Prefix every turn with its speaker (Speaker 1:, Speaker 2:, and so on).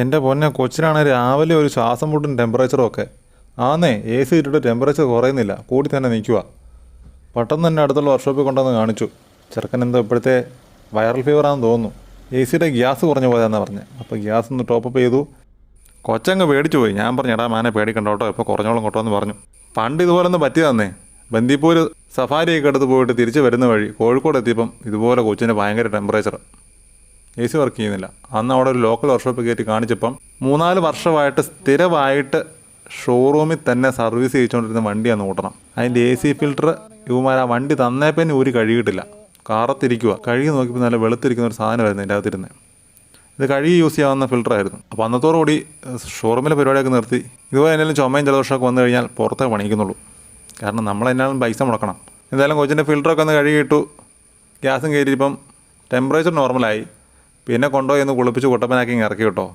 Speaker 1: എന്റെ പൊന്നെ കൊച്ചിനാണ് രാവിലെ ഒരു ശ്വാസം മുട്ടും ടെമ്പറേച്ചറും ഒക്കെ. ആന്നേ എ സി ഇട്ടിട്ട് ടെമ്പറേച്ചർ കുറയുന്നില്ല. കൂടി തന്നെ നിൽക്കുക പെട്ടെന്ന് തന്നെ അടുത്തുള്ള വർക്ക്ഷോപ്പിൽ കൊണ്ടുവന്ന് കാണിച്ചു. ചെറുക്കൻ എന്തോ ഇപ്പോഴത്തെ വൈറൽ ഫീവർ ആണെന്ന് തോന്നുന്നു. എ സിയുടെ ഗ്യാസ് കുറഞ്ഞു പോയതാണെന്ന് പറഞ്ഞു. അപ്പോൾ ഗ്യാസ് ഒന്ന് ടോപ്പപ്പ് ചെയ്തു. കൊച്ചങ്ങ് പേടിച്ചു പോയി. ഞാൻ പറഞ്ഞു എടാ മാനെ പേടിക്കണ്ട കേട്ടോ. ഇപ്പോൾ കുറഞ്ഞോളം കേട്ടോ എന്ന് പറഞ്ഞു. പണ്ട് ഇതുപോലെ ഒന്ന് പറ്റിയതന്നേ. ബന്ദിപ്പൂർ സഫാരിയൊക്കെ എടുത്ത് പോയിട്ട് തിരിച്ച് വരുന്ന വഴി കോഴിക്കോട് എത്തിയപ്പം ഇതുപോലെ കൊച്ചിന് ഭയങ്കര ടെമ്പറേച്ചർ എ സി വർക്ക് ചെയ്യുന്നില്ല. അന്ന് അവിടെ ഒരു ലോക്കൽ വർക്ക്ഷോപ്പ് കയറ്റി കാണിച്ചപ്പം മൂന്നാൽ വർഷമായിട്ട് സ്ഥിരമായിട്ട് ഷോറൂമിൽ തന്നെ സർവീസ് ചെയ്തുകൊണ്ടിരുന്ന വണ്ടിയാണ് ഓട്ടണം അതിന്റെ എ സി ഫിൽറ്റർ ഇവന്മാർ ആ വണ്ടി തന്നേപ്പന്നെ ഊരി കഴുകിയിട്ടില്ല. കാറത്തിരിക്കുക കഴുകി നോക്കിയപ്പോൾ നല്ല വെളുത്തിരിക്കുന്ന ഒരു സാധനമായിരുന്നു എന്റെ അകത്തിരുന്ന്. ഇത് കഴുകി യൂസ് ചെയ്യാവുന്ന ഫിൽറ്ററായിരുന്നു അപ്പോൾ അന്നത്തോടുകൂടി ഷോറൂമിലെ പരിപാടിയൊക്കെ നിർത്തി. ഇതുപോലെ എന്തെങ്കിലും ചുമയും ജലദോഷമൊക്കെ വന്നു കഴിഞ്ഞാൽ പുറത്തേ പണിക്കുന്നുള്ളൂ കാരണം നമ്മൾ എന്നാലും പൈസ മുടക്കണം. എന്തായാലും കൊച്ചിന്റെ ഫിൽറ്ററൊക്കെ ഒന്ന് കഴുകിയിട്ടു ഗ്യാസും കയറ്റിയപ്പം ടെമ്പറേച്ചർ നോർമലായി പിന്നെ കൊണ്ടുപോയി ഒന്ന് കുളിപ്പിച്ച് കുട്ടപ്പനാക്കി ഇറക്കി കേട്ടോ